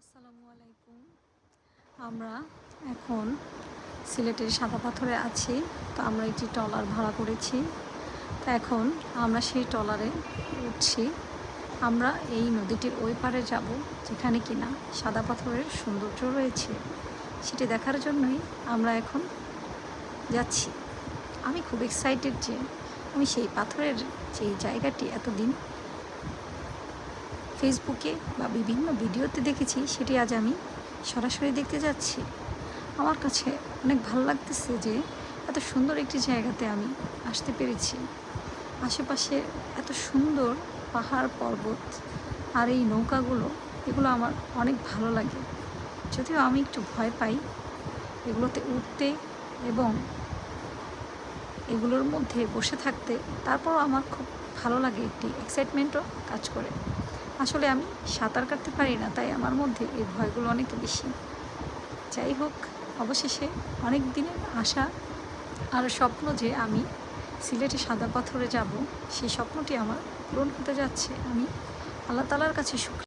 আসসালামু আলাইকুম। আমরা এখন সিলেটের সাদা পাথরে আছি, তো আমরা একটি ট্রলার ভাড়া করেছি। তো এখন আমরা সেই ট্রলারে উঠছি। আমরা এই নদীটির ওই পারে যাব, যেখানে কিনা সাদা পাথরের সৌন্দর্য রয়েছে। সেটি দেখার জন্যই আমরা এখন যাচ্ছি। আমি খুব এক্সাইটেড যে আমি সেই পাথরের যে জায়গাটি এতদিন ফেসবুকে বা বিভিন্ন ভিডিওতে দেখেছি, সেটি আজ আমি সরাসরি দেখতে যাচ্ছি। আমার কাছে অনেক ভালো লাগতেছে যে এত সুন্দর একটি জায়গাতে আমি আসতে পেরেছি। আশেপাশে এত সুন্দর পাহাড়, পর্বত আর এই নৌকাগুলো, এগুলো আমার অনেক ভালো লাগে। যদিও আমি একটু ভয় পাই এগুলোতে উঠতে এবং এগুলোর মধ্যে বসে থাকতে, তারপরও আমার খুব ভালো লাগে, একটি এক্সাইটমেন্টও কাজ করে। আসলে আমি সাঁতার কাটতে পারি না, তাই আমার মধ্যে এই ভয়গুলো অনেক বেশি। যাই হোক, অবশেষে অনেক দিনের আশা আর স্বপ্ন যে আমি সিলেটে সাদা পাথরে যাব, সেই স্বপ্নটি আমার পূরণ হতে যাচ্ছে। আমি আল্লাহ তালার কাছে শুক্র